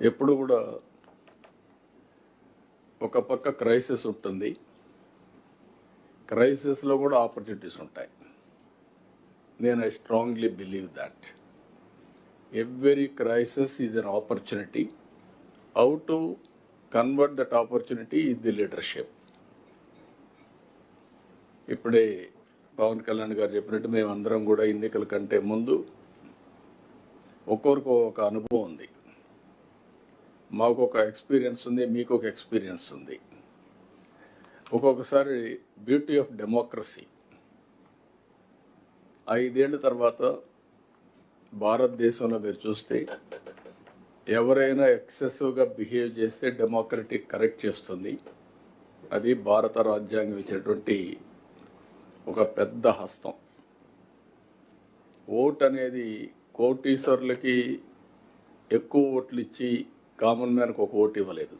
ఎప్పుడు కూడా ఒక పక్క క్రైసిస్ ఉంటుంది. క్రైసిస్లో కూడా ఆపర్చునిటీస్ ఉంటాయి. నేను I strongly believe that every crisis is an opportunity how to convert that opportunity is the leadership ఇప్పుడే పవన్ కళ్యాణ్ గారు చెప్పినట్టు మేమందరం కూడా ఎన్నికల కంటే ముందు ఒక్కొరికి ఒక అనుభవం ఉంది. మాకు ఒక ఎక్స్పీరియన్స్ ఉంది మీకు ఒక ఎక్స్పీరియన్స్ ఉంది. ఒక్కొక్కసారి బ్యూటీ ఆఫ్ డెమోక్రసీ. ఐదేళ్ళ తర్వాత భారతదేశంలో మీరు చూస్తే ఎవరైనా ఎక్సెసివ్గా బిహేవ్ చేస్తే డెమోక్రటిక్ కరెక్ట్ చేస్తుంది. అది భారత రాజ్యాంగం ఇచ్చినటువంటి ఒక పెద్ద హస్తం. ఓట్ అనేది కోటీశ్వరులకి ఎక్కువ ఓట్లు ఇచ్చి కామన్ మ్యాన్కి ఒక ఓటు ఇవ్వలేదు.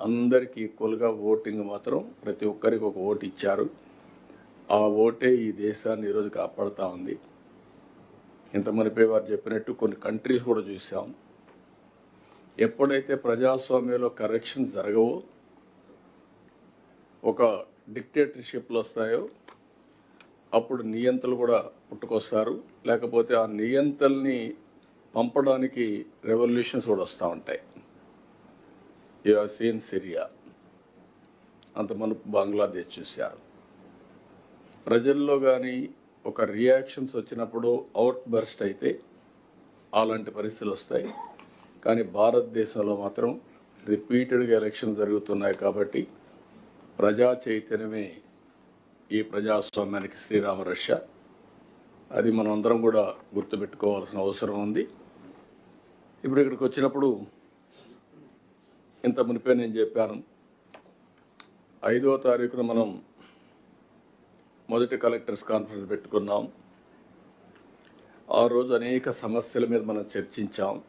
అందరికీ ఈక్వల్గా ఓటింగ్ మాత్రం ప్రతి ఒక్కరికి ఒక ఓటు ఇచ్చారు. ఆ ఓటే ఈ దేశాన్ని ఈరోజు కాపాడుతూ ఉంది. ఇంత మునిపే వారు చెప్పినట్టు కొన్ని కంట్రీస్ కూడా చూసాం. ఎప్పుడైతే ప్రజాస్వామ్యంలో కరెక్షన్ జరగవో ఒక డిక్టేటర్షిప్లు వస్తాయో అప్పుడు నియంతలు కూడా పుట్టుకొస్తారు. లేకపోతే ఆ నియంతల్ని పంపడానికి రెవల్యూషన్స్ కూడా వస్తూ ఉంటాయి. యూ సీన్ సిరియా అంత మన బంగ్లాదేశ్ చూశారు. ప్రజల్లో కానీ ఒక రియాక్షన్స్ వచ్చినప్పుడు అవుట్ బర్స్ట్ అయితే అలాంటి పరిస్థితులు వస్తాయి. కానీ భారతదేశంలో మాత్రం రిపీటెడ్గా ఎలక్షన్ జరుగుతున్నాయి కాబట్టి ప్రజా చైతన్యమే ఈ ప్రజాస్వామ్యానికి శ్రీరామ రష్యా అది మనం అందరం కూడా గుర్తుపెట్టుకోవాల్సిన అవసరం ఉంది. ఇప్పుడు ఇక్కడికి వచ్చినప్పుడు ఇంత మునిపే నేను చెప్పాను. ఐదో తారీఖున మనం మొదటి కలెక్టర్స్ కాన్ఫరెన్స్ పెట్టుకున్నాం. ఆ రోజు అనేక సమస్యల మీద మనం చర్చించాం.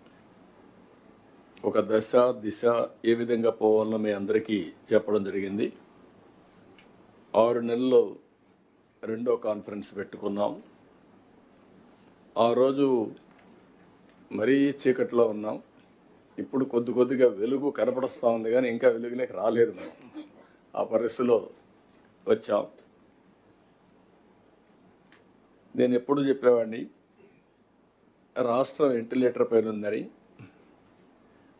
ఒక దశ దిశ ఏ విధంగా పోవాలో మీ అందరికీ చెప్పడం జరిగింది. ఆరు నెలల్లో రెండో కాన్ఫరెన్స్ పెట్టుకున్నాం. ఆ రోజు మరీ చీకట్లో ఉన్నాం. ఇప్పుడు కొద్ది కొద్దిగా వెలుగు కనపడస్తూ ఉంది కానీ ఇంకా వెలుగులోకి రాలేదు మనం ఆ పరిస్థితిలో వచ్చాం. నేను ఎప్పుడు చెప్పేవాడిని రాష్ట్రం వెంటిలేటర్ పైన ఉందని.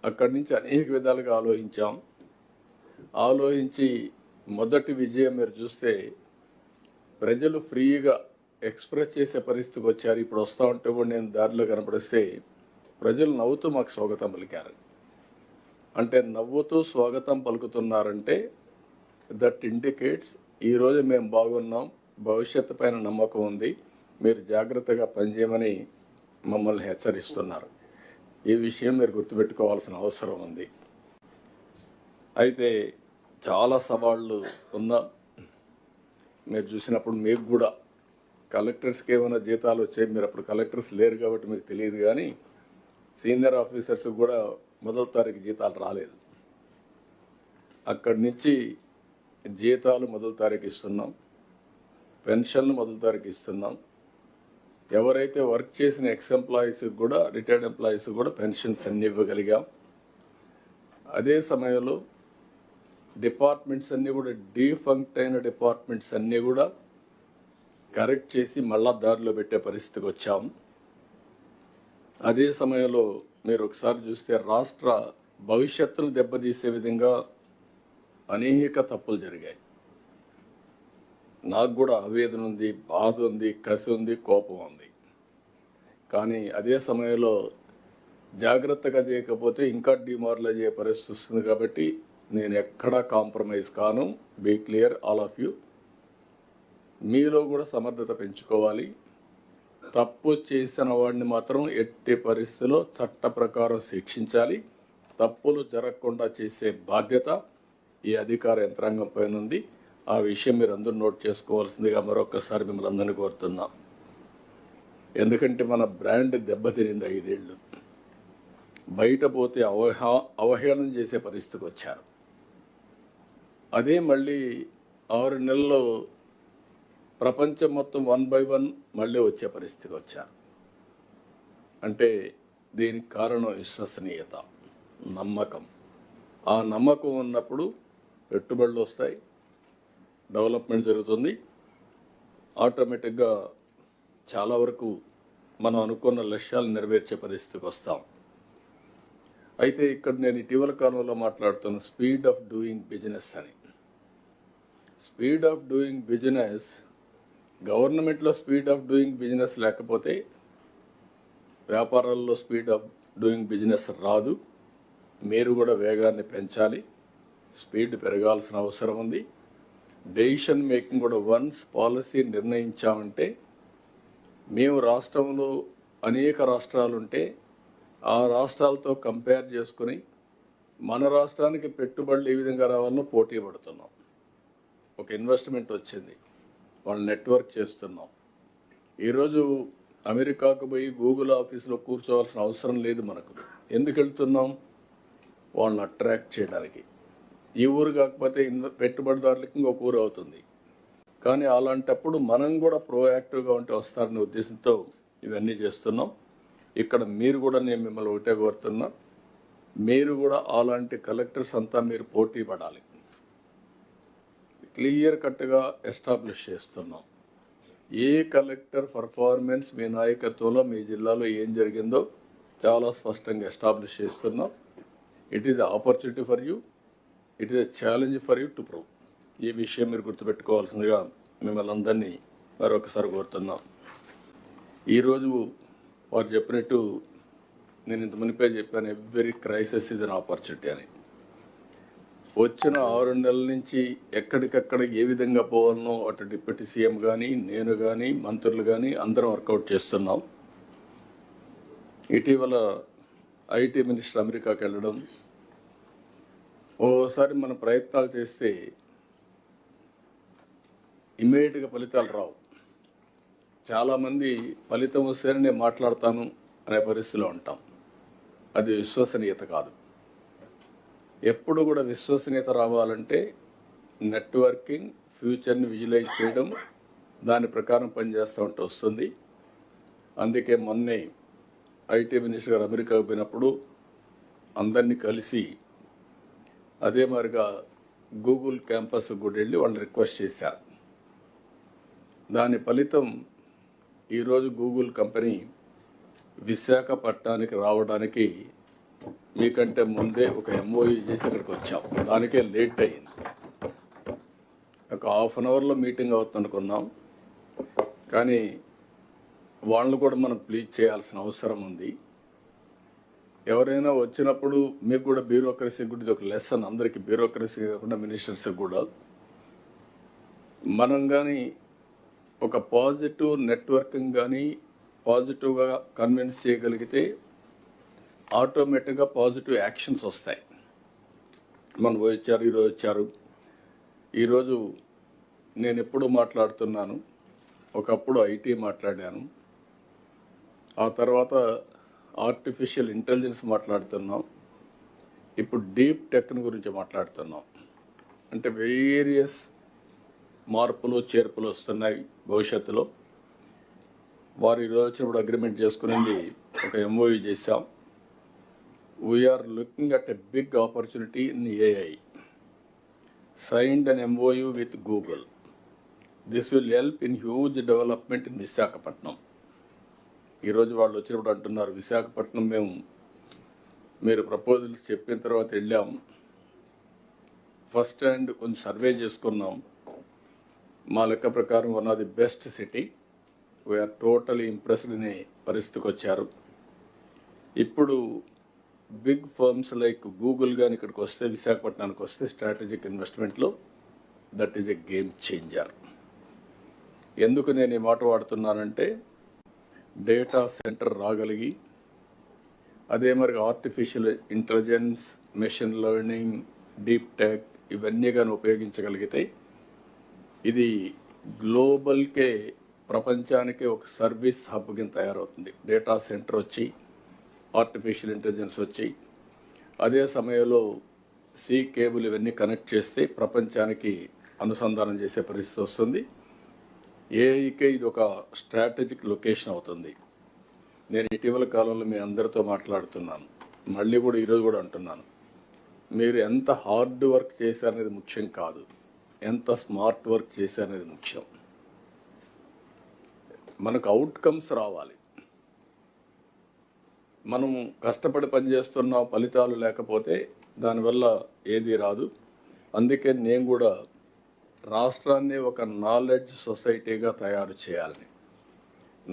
అక్కడి నుంచి అనేక విధాలుగా ఆలోచించాం. ఆలోచించి మొదటి విజయం మీరు చూస్తే ప్రజలు ఫ్రీగా ఎక్స్ప్రెస్ చేసే పరిస్థితికి వచ్చారు. ఇప్పుడు వస్తూ ఉంటే కూడా నేను దారిలో కనపడిస్తే ప్రజలు నవ్వుతూ మాకు స్వాగతం పలికారు. అంటే నవ్వుతూ స్వాగతం పలుకుతున్నారంటే దట్ ఇండికేట్స్ ఈరోజు మేము బాగున్నాం భవిష్యత్తు పైన నమ్మకం ఉంది మీరు జాగ్రత్తగా పనిచేయమని మమ్మల్ని హెచ్చరిస్తున్నారు. ఈ విషయం మీరు గుర్తుపెట్టుకోవాల్సిన అవసరం ఉంది. అయితే చాలా సవాళ్ళు ఉన్నా మీరు చూసినప్పుడు మీకు కూడా కలెక్టర్స్కి ఏమైనా జీతాలు వచ్చాయి మీరు అప్పుడు కలెక్టర్స్ లేరు కాబట్టి మీకు తెలియదు కానీ సీనియర్ ఆఫీసర్స్ కూడా మొదటి తారీఖు జీతాలు రాలేదు. అక్కడి నుంచి జీతాలు మొదటి తారీఖు ఇస్తున్నాం. పెన్షన్లు మొదటి తారీఖు ఇస్తున్నాం. ఎవరైతే వర్క్ చేసిన ఎక్స్ ఎంప్లాయీస్కి కూడా రిటైర్డ్ ఎంప్లాయీస్ కూడా పెన్షన్స్ అన్ని ఇవ్వగలిగాం. అదే సమయంలో డిపార్ట్మెంట్స్ అన్నీ కూడా డీఫంక్ట్ అయిన డిపార్ట్మెంట్స్ అన్నీ కూడా కరెక్ట్ చేసి మళ్ళా దారిలో పెట్టే పరిస్థితికి వచ్చాం. అదే సమయంలో మీరు ఒకసారి చూస్తే రాష్ట్ర భవిష్యత్తును దెబ్బతీసే విధంగా అనేక తప్పులు జరిగాయి. నాకు కూడా ఆవేదన ఉంది బాధ ఉంది కసి ఉంది కోపం ఉంది. కానీ అదే సమయంలో జాగ్రత్తగా చేయకపోతే ఇంకా డిమారలైజ్ అయ్యే పరిస్థితి వస్తుంది కాబట్టి నేను ఎక్కడా కాంప్రమైజ్ కాను. Be clear all of you. మీలో కూడా సమర్థత పెంచుకోవాలి. తప్పు చేసిన వాడిని మాత్రం ఎట్టి పరిస్థితిలో చట్ట ప్రకారం శిక్షించాలి. తప్పులు జరగకుండా చేసే బాధ్యత ఈ అధికార యంత్రాంగం పైన ఉంది. ఆ విషయం మీరు అందరూ నోట్ చేసుకోవాల్సిందిగా మరొకసారి మిమ్మల్ని అందరినీ కోరుతున్నాం. ఎందుకంటే మన బ్రాండ్ దెబ్బతినింది ఐదేళ్ళు. బయట పోతే అవహా అవహేళన చేసే పరిస్థితికి వచ్చారు. అదే మళ్ళీ ఆరు నెలల్లో ప్రపంచం మొత్తం వన్ బై వన్ మళ్ళీ వచ్చే పరిస్థితికి వచ్చారు. అంటే దీనికి కారణం విశ్వసనీయత నమ్మకం. ఆ నమ్మకం ఉన్నప్పుడు పెట్టుబడులు వస్తాయి డెవలప్మెంట్ జరుగుతుంది. ఆటోమేటిక్గా చాలా వరకు మనం అనుకున్న లక్ష్యాలు నెరవేర్చే పరిస్థితికి వస్తాం. అయితే ఇక్కడ నేను ఇటీవల కాలంలో మాట్లాడుతున్న స్పీడ్ ఆఫ్ డూయింగ్ బిజినెస్ అని. స్పీడ్ ఆఫ్ డూయింగ్ బిజినెస్ గవర్నమెంట్లో స్పీడ్ ఆఫ్ డూయింగ్ బిజినెస్ లేకపోతే వ్యాపారాల్లో స్పీడ్ ఆఫ్ డూయింగ్ బిజినెస్ రాదు. మీరు కూడా వేగాన్ని పెంచాలి. స్పీడ్ పెరగాల్సిన అవసరం ఉంది. డెసిషన్ మేకింగ్ కూడా వన్స్ పాలసీ నిర్ణయించామంటే మేము రాష్ట్రంలో అనేక రాష్ట్రాలు ఉంటే ఆ రాష్ట్రాలతో కంపేర్ చేసుకుని మన రాష్ట్రానికి పెట్టుబడులు ఏ విధంగా రావాలో పోటీ పడుతున్నాం. ఒక ఇన్వెస్ట్మెంట్ వచ్చింది. వాళ్ళు నెట్వర్క్ చేస్తున్నాం. ఈరోజు అమెరికాకు పోయి గూగుల్ ఆఫీస్లో కూర్చోవాల్సిన అవసరం లేదు మనకు. ఎందుకు వెళ్తున్నాం? వాళ్ళని అట్రాక్ట్ చేయడానికి. ఈ ఊరు కాకపోతే ఇన్వ- పెట్టుబడిదారులకి ఇంకొక ఊరు అవుతుంది. కానీ అలాంటప్పుడు మనం కూడా ప్రోయాక్టివ్గా ఉంటే వస్తారనే ఉద్దేశంతో ఇవన్నీ చేస్తున్నాం. ఇక్కడ మీరు కూడా నేను మిమ్మల్ని ఒకటే కోరుతున్నా. మీరు కూడా అలాంటి కలెక్టర్స్ అంతా మీరు పోటీ పడాలి. క్లియర్ కట్గా ఎస్టాబ్లిష్ చేస్తున్నాం. ఏ కలెక్టర్ పర్ఫార్మెన్స్ మీ నాయకత్వంలో మీ జిల్లాలో ఏం జరిగిందో చాలా స్పష్టంగా ఎస్టాబ్లిష్ చేస్తున్నాం. It is opportunity for you it is challenge for you to prove ఈ విషయం మీరు గుర్తుపెట్టుకోవాల్సిందిగా మిమ్మల్ని అందరినీ మరొకసారి కోరుతున్నాం. ఈరోజు వారు చెప్పినట్టు నేను ఇంత మునిపే చెప్పాను ఎవ్రీ క్రైసిస్ ఇది ఆపర్చునిటీ అని. వచ్చిన ఆరు నెలల నుంచి ఎక్కడికక్కడ ఏ విధంగా పోవాలనో అటు డిప్యూటీ సీఎం కానీ నేను కానీ మంత్రులు కానీ అందరం వర్కౌట్ చేస్తున్నాం. ఇటీవల ఐటీ మినిస్టర్ అమెరికాకి వెళ్ళడం. ఓసారి మనం ప్రయత్నాలు చేస్తే ఇమ్మీడియట్గా ఫలితాలు రావు. చాలామంది ఫలితం వస్తేనే నేను మాట్లాడతాను అనే పరిస్థితిలో ఉంటాం. అది విశ్వసనీయత కాదు. ఎప్పుడు కూడా విశ్వసనీయత రావాలంటే నెట్వర్కింగ్ ఫ్యూచర్ని విజువలైజ్ చేయడం దాని ప్రకారం పనిచేస్తూ ఉంటే వస్తుంది. అందుకే మొన్నే ఐటీ మినిస్టర్ గారు అమెరికాకు పోయినప్పుడు అందరినీ కలిసి అదే మాదిరిగా గూగుల్ క్యాంపస్ కూడా వెళ్ళి వాళ్ళు రిక్వెస్ట్ చేశారు దాని ఫలితం ఈరోజు గూగుల్ కంపెనీ విశాఖపట్నానికి రావడానికి మీకంటే ముందే ఒక ఎంఓయి చేసి ఇక్కడికి వచ్చాం. దానికే లేట్ అయింది ఒక హాఫ్ అన్ అవర్లో మీటింగ్ అవుతుందనుకున్నాం. కానీ వాళ్ళని కూడా మనం ప్లీజ్ చేయాల్సిన అవసరం ఉంది. ఎవరైనా వచ్చినప్పుడు మీకు కూడా బ్యూరోక్రసీ కూడా ఒక లెసన్ అందరికీ బ్యూరోక్రసీ కాకుండా మినిస్టర్స్కి కూడా. మనం కానీ ఒక పాజిటివ్ నెట్వర్కింగ్ కానీ పాజిటివ్గా కన్విన్స్ చేయగలిగితే ఆటోమేటిక్గా పాజిటివ్ యాక్షన్స్ వస్తాయి. మనం వచ్చారు ఈరోజు వచ్చారు. ఈరోజు నేను ఎప్పుడు మాట్లాడుతున్నాను? ఒకప్పుడు ఐటీ మాట్లాడాను. ఆ తర్వాత ఆర్టిఫిషియల్ ఇంటెలిజెన్స్ మాట్లాడుతున్నాం. ఇప్పుడు డీప్ టెక్ని గురించి మాట్లాడుతున్నాం. అంటే వేరియస్ మార్పులు చేర్పులు వస్తున్నాయి భవిష్యత్తులో. వారు ఈరోజు వచ్చినప్పుడు అగ్రిమెంట్ చేసుకునేది ఒక ఎంఓయూ చేశాం. We are looking at a big opportunity in AI signed an MOU with Google this will help in huge development in Visakhapatnam ఈరోజు వాళ్ళు వచ్చినప్పుడు అంటున్నారు విశాఖపట్నం మేము మీరు ప్రపోజల్స్ చెప్పిన తర్వాత వెళ్ళాం. ఫస్ట్ హ్యాండ్ కొంచెం సర్వే చేసుకున్నాం. మా లెక్క ప్రకారం one of the best city we are totally impressed అనే పరిస్థితికి వచ్చారు. ఇప్పుడు బిగ్ ఫర్మ్స్ లైక్ గూగుల్ కానీ ఇక్కడికి వస్తే విశాఖపట్నానికి వస్తే strategic ఇన్వెస్ట్మెంట్లో that is a game changer ఎందుకు నేను ఈ మాట వాడుతున్నానంటే డేటా సెంటర్ రాగలిగి అదే మరి artificial intelligence machine learning deep tech ఇవన్నీ కానీ ఉపయోగించగలిగితే ఇది గ్లోబల్కే ప్రపంచానికి ఒక సర్వీస్ హబ్ కింద తయారవుతుంది. డేటా సెంటర్ వచ్చి ఆర్టిఫిషియల్ ఇంటెలిజెన్స్ వచ్చాయి. అదే సమయంలో సీ కేబుల్ ఇవన్నీ కనెక్ట్ చేస్తే ప్రపంచానికి అనుసంధానం చేసే పరిస్థితి వస్తుంది. ఏఐకే ఇది ఒక స్ట్రాటజిక్ లొకేషన్ అవుతుంది. నేను ఇటీవల కాలంలో మీ అందరితో మాట్లాడుతున్నాను. మళ్ళీ కూడా ఈరోజు కూడా అంటున్నాను. మీరు ఎంత హార్డ్ వర్క్ చేశారనేది ముఖ్యం కాదు. ఎంత స్మార్ట్ వర్క్ చేశారనేది ముఖ్యం. మనకు అవుట్కమ్స్ రావాలి. మనం కష్టపడి పనిచేస్తున్న ఫలితాలు లేకపోతే దానివల్ల ఏది రాదు. అందుకే నేను కూడా రాష్ట్రాన్ని ఒక నాలెడ్జ్ సొసైటీగా తయారు చేయాలని.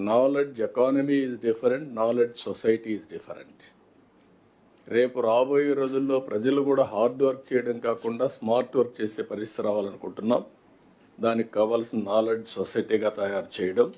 Knowledge economy is different knowledge society is different. రేపు రాబోయే రోజుల్లో ప్రజలు కూడా హార్డ్ వర్క్ చేయడం కాకుండా స్మార్ట్ వర్క్ చేసే పరిస్థితి రావాలనుకుంటున్నాం. దానికి కావాల్సిన నాలెడ్జ్ సొసైటీగా తయారు చేయడం.